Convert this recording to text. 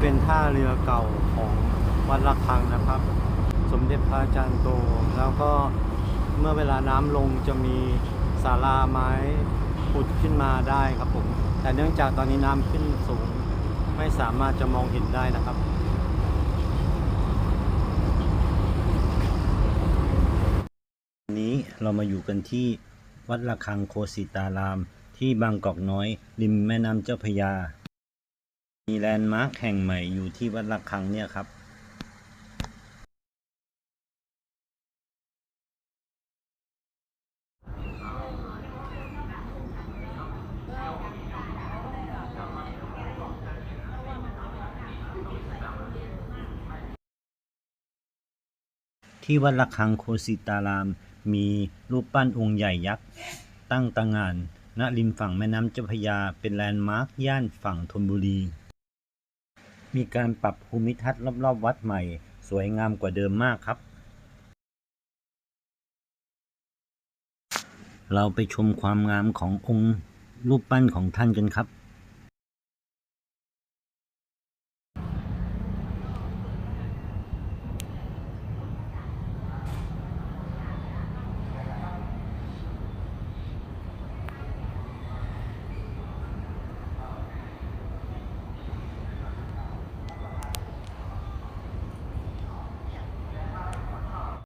เป็นท่าเรือเก่าของวัดระฆังนะครับ สมเด็จพระอาจารย์โต แล้วก็เมื่อเวลาน้ำลงจะมีศาลาไม้ผุดขึ้นมาได้ครับผม แต่เนื่องจากตอนนี้น้ำขึ้นสูง ไม่สามารถจะมองเห็นได้นะครับวันนี้เรามาอยู่กันที่วัดระฆังโคสิตาราม ที่บางกอกน้อย ริมแม่น้ำเจ้าพยา มีแลนด์มาร์คแห่งใหม่อยู่ที่วัดระฆังเนี่ยครับที่วัดระฆังโคสิตาราม มีรูปปั้นองค์ใหญ่ยักษ์ ตั้งตางานณริมฝั่งแม่น้ำเจ้าพระยาเป็นแลนด์มาร์คย่านฝั่งธนบุรี มีการปรับภูมิทัศน์รอบๆวัดใหม่ สวยงามกว่าเดิมมากครับ เราไปชมความงามขององค์รูปปั้นของท่านกันครับ